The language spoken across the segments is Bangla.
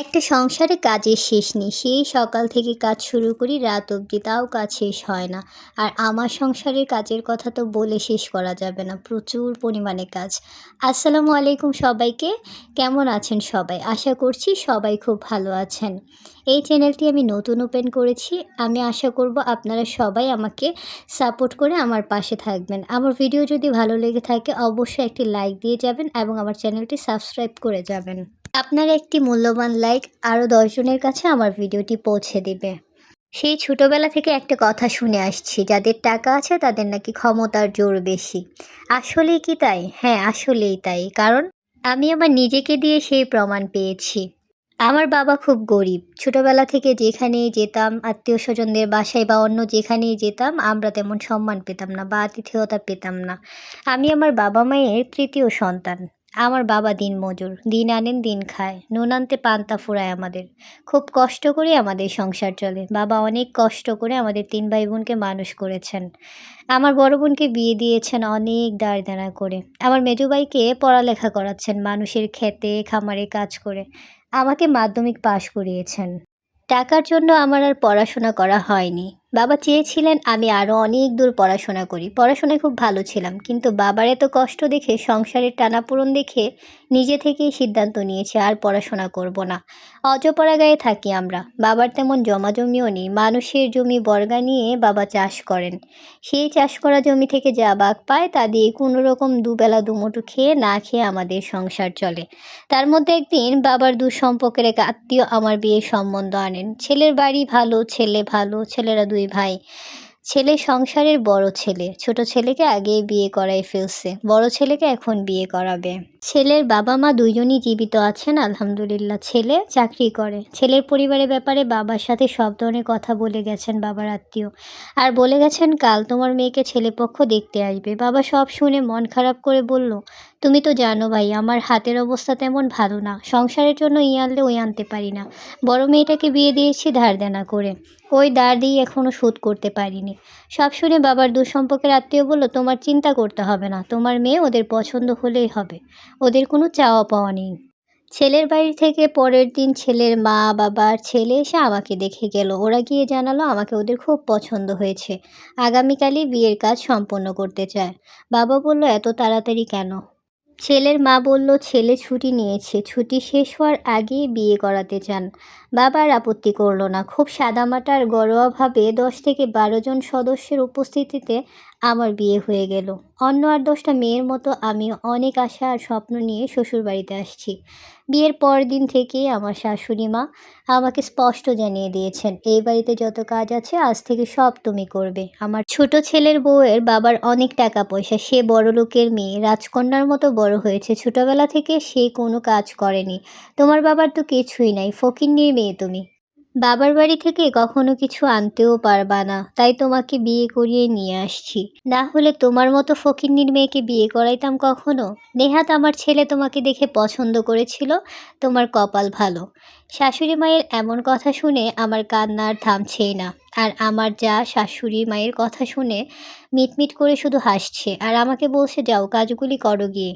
একটা সংসারে কাজের শেষ নেই। সেই সকাল থেকে কাজ শুরু করি, রাত অবধি তাও কাজ শেষ হয় না। আর আমার সংসারের কাজের কথা তো বলে শেষ করা যাবে না, প্রচুর পরিমাণে কাজ। আসসালামু আলাইকুম সবাইকে, কেমন আছেন সবাই? আশা করছি সবাই খুব ভালো আছেন। এই চ্যানেলটি আমি নতুন ওপেন করেছি। আমি আশা করব আপনারা সবাই আমাকে সাপোর্ট করে আমার পাশে থাকবেন। আমার ভিডিও যদি ভালো লেগে থাকে, অবশ্যই একটি লাইক দিয়ে যাবেন এবং আমার চ্যানেলটি সাবস্ক্রাইব করে যাবেন। আপনার একটি মূল্যবান লাইক আরও দশজনের কাছে আমার ভিডিওটি পৌঁছে দিবে। সেই ছোটোবেলা থেকে একটা কথা শুনে আসছি, যাদের টাকা আছে তাদের নাকি ক্ষমতার জোর বেশি। আসলেই কি তাই? হ্যাঁ আসলেই তাই, কারণ আমি আমার নিজেকে দিয়ে সেই প্রমাণ পেয়েছি। আমার বাবা খুব গরিব। ছোটোবেলা থেকে যেখানেই যেতাম আত্মীয় স্বজনদের বাসায় বা অন্য যেখানেই যেতাম, আমরা তেমন সম্মান পেতাম না বা আতিথেয়তা পেতাম না। আমি আমার বাবা মায়ের তৃতীয় সন্তান। আমার বাবা দিন মজুর, দিন আনেন, দিন খায়। নুন আনতে পান্তা ফুরায় আমাদের। খুব কষ্ট করে আমাদের সংসার চলে। বাবা অনেক কষ্ট করে আমাদের তিন ভাই বোনকে মানুষ করেছেন। আমার বড় বোনকে বিয়ে দিয়েছেন অনেক দাঁড় দাঁড়া করে। আমার মেজো ভাইকে পড়ালেখা করাচ্ছেন, মানুষের খেতে, খামারে কাজ করে। আমাকে মাধ্যমিক পাশ করিয়েছেন। টাকার জন্য আমার আর পড়াশোনা করা হয়নি। বাবা চেয়েছিলেন আমি আরও অনেক দূর পড়াশোনা করি। পড়াশোনায় খুব ভালো ছিলাম। কিন্তু বাবার এত কষ্ট দেখে, সংসারের টানাপোড়ন দেখে নিজে থেকেই সিদ্ধান্ত নিয়েছে, আর পড়াশোনা করব না। অজপরা গায়ে থাকি আমরা। বাবার তেমন জমাজমিও নেই। মানুষের জমি বর্গা নিয়ে বাবা চাষ করেন। সেই চাষ করা জমি থেকে যা বাঘ পায়, তা দিয়ে কোনো রকম দুবেলা দুমুঠো খেয়ে না খেয়ে আমাদের সংসার চলে। তার মধ্যে একদিন বাবার দু সম্পর্কের এক আত্মীয় আমার বিয়ের সম্বন্ধ আনেন। ছেলের বাড়ি ভালো, ছেলে ভালো, ছেলেরা দুই ভাই। ছেলে সংসারের বড় ছেলে। ছোট ছেলেকে আগে বিয়ে করাই ফেলছে। বড় ছেলেকে এখন বিয়ে করাবে। ছেলের বাবা মা দুইজনই জীবিত আছেন, আলহামদুলিল্লাহ। ছেলে চাকরি করে। ছেলের পরিবারের ব্যাপারে বাবার সাথে সব ধরনের কথা বলে গেছেন বাবার আত্মীয়। আর বলে গেছেন, কাল তোমার মেয়েকে ছেলেপক্ষ দেখতে আসবে। বাবা সব শুনে মন খারাপ করে বলল, তুমি তো জানো ভাই, আমার হাতের অবস্থা তেমন ভালো না। সংসারের জন্য ই আনলে ওই আনতে পারি না। বড় মেয়েটাকে বিয়ে দিয়েছি ধার দেনা করে। ওই দাঁড় দিয়ে এখনও শোধ করতে পারিনি। সব শুনে বাবার দুঃসম্পর্কের আত্মীয় বলল, তোমার চিন্তা করতে হবে না। তোমার মেয়ে ওদের পছন্দ হলেই হবে। ওদের কোনো চাওয়া পাওয়া নেই। ছেলের বাড়ি থেকে পরের দিন ছেলের মা, বাবার ছেলে এসে আমাকে দেখে গেল। ওরা গিয়ে জানালো আমাকে ওদের খুব পছন্দ হয়েছে। আগামীকালই বিয়ের কাজ সম্পন্ন করতে চায়। বাবা বলল, এত তাড়াতাড়ি কেন? ছেলের মা বলল, ছেলে ছুটি নিয়েছে। ছুটি শেষ হওয়ার আগেই বিয়ে করাতে চান। বাবার আপত্তি করল না। খুব সাদামাটার গরোয়াভাবে দশ থেকে বারো জন সদস্যের উপস্থিতিতে আমার বিয়ে হয়ে গেল। অন্য আর দশটা মেয়ের মতো আমি অনেক আশা আর স্বপ্ন নিয়ে শ্বশুরবাড়িতে আসছি। বিয়ের পর দিন থেকে আমার শাশুড়ি মা আমাকে স্পষ্ট জানিয়ে দিয়েছেন, এই বাড়িতে যত কাজ আছে, আজ থেকে সব তুমি করবে। আমার ছোট ছেলের বউয়ের বাবার অনেক টাকা পয়সা, সে বড় লোকের মেয়ে। রাজকন্যার মতো বড় হয়েছে। ছোটবেলা থেকে সে কোনো কাজ করেনি। তোমার বাবার তো কিছুই নাই ফকির নিয়ে মেয়ে তুমি। বাবার বাড়ি থেকে কখনো কিছু আনতেও পারবা না, তাই তোমাকে বিয়ে করিয়ে নিয়ে আসছি। না হলে তোমার মতো ফকিন্নির মেয়েকে বিয়ে করাইতাম কখনো? নেহাত আমার ছেলে তোমাকে দেখে পছন্দ করেছিল, তোমার কপাল ভালো। শাশুড়ি মায়ের এমন কথা শুনে আমার কান্নার থামছেই না, আর আমার যা শাশুড়ি মায়ের কথা শুনে মিটমিট করে শুধু হাসছে, আর আমাকে বলছে, যাও কাজগুলি করো গিয়ে।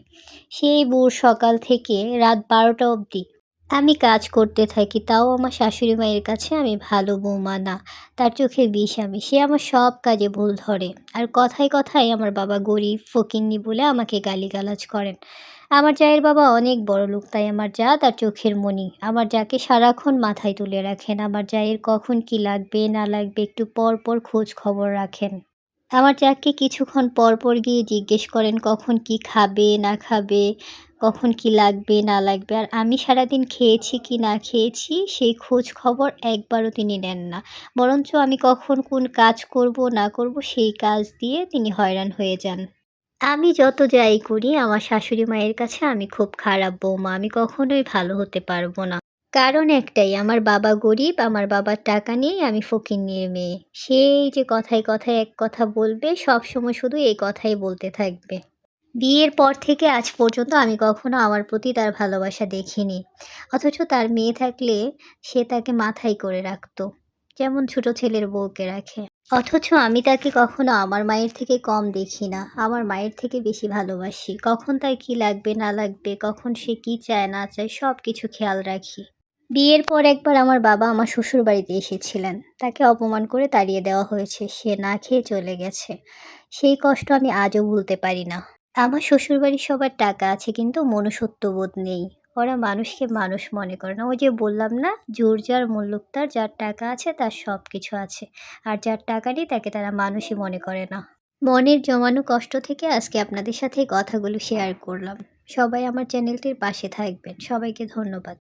সেই বুড় সকাল থেকে রাত বারোটা অবধি। আমি কাজ করতে থাকি, তাও আমার শাশুড়ি মায়ের কাছে আমি ভালো বৌমা না। তার চোখে বিষ আমি, সে আমার সব কাজে ভুল ধরে। আর কথায় কথায় আমার বাবা গরিব, ফকিন্নি বলে আমাকে গালিগালাজ করেন। আমার জায়ের বাবা অনেক বড় লোক, তাই আমার যা তার চোখের মনি। আমার যাকে সারাক্ষণ মাথায় তুলে রাখেন, আমার জায়ের কখন কি লাগবে, না লাগবে একটু পর পর খোঁজ খবর রাখেন। আমার যাকে কিছুক্ষণ পর পর গিয়ে জিজ্ঞেস করেন কখন কি খাবে, না খাবে কখন কি লাগবে, না লাগবে, আর আমি সারাদিন খেয়েছি কি না খেয়েছি, সেই খোঁজ খবর একবারও তিনি নেন না। বরঞ্চ আমি কখন কোন কাজ করব, না করব, সেই কাজ দিয়ে তিনি হয়রান হয়ে যান। আমি যত যাই করি, আমার শাশুড়ি মায়ের কাছে আমি খুব খারাপ বৌমা, আমি কখনোই ভালো হতে পারব না। কারণ একটাই, আমার বাবা গরিব, আমার বাবার টাকা নেই, আমি ফকির নিয়ে মেয়ে। সেই যে কথায় কথায় এক কথা বলবে সব সময় শুধু এই কথাই বলতে থাকবে। বিয়ের পর থেকে আজ পর্যন্ত আমি কখনো আমার প্রতি তার ভালোবাসা দেখিনি। অথচ তার মেয়ে থাকলে সে তাকে মাথায় করে রাখত, যেমন ছোট ছেলের বউকে রাখে। অথচ আমি তাকে কখনো আমার মায়ের থেকে কম দেখি না, আমার মায়ের থেকে বেশি ভালোবাসি। কখন তার কি লাগবে, না লাগবে, কখন সে কি চায়, না চায় সব কিছু খেয়াল রাখি। বিয়ের পর একবার আমার বাবা আমার শ্বশুর বাড়িতে এসেছিলেন। তাকে অপমান করে তাড়িয়ে দেওয়া হয়েছে, সে না খেয়ে চলে গেছে। সেই কষ্ট আমি আজও ভুলতে পারি না। আমার শ্বশুরবাড়ির সবার টাকা আছে, কিন্তু মনুষ্যত্ববোধ নেই। ওরা মানুষকে মানুষ মনে করে না। ওই যে বললাম না, জোর যার মুল্লুক তার যার টাকা আছে, তার সব কিছু আছে। আর যার টাকা নেই তাকে তারা মানুষই মনে করে না। মনের জমানো কষ্ট থেকে আজকে আপনাদের সাথে কথাগুলো শেয়ার করলাম। সবাই আমার চ্যানেলটির পাশে থাকবেন। সবাইকে ধন্যবাদ।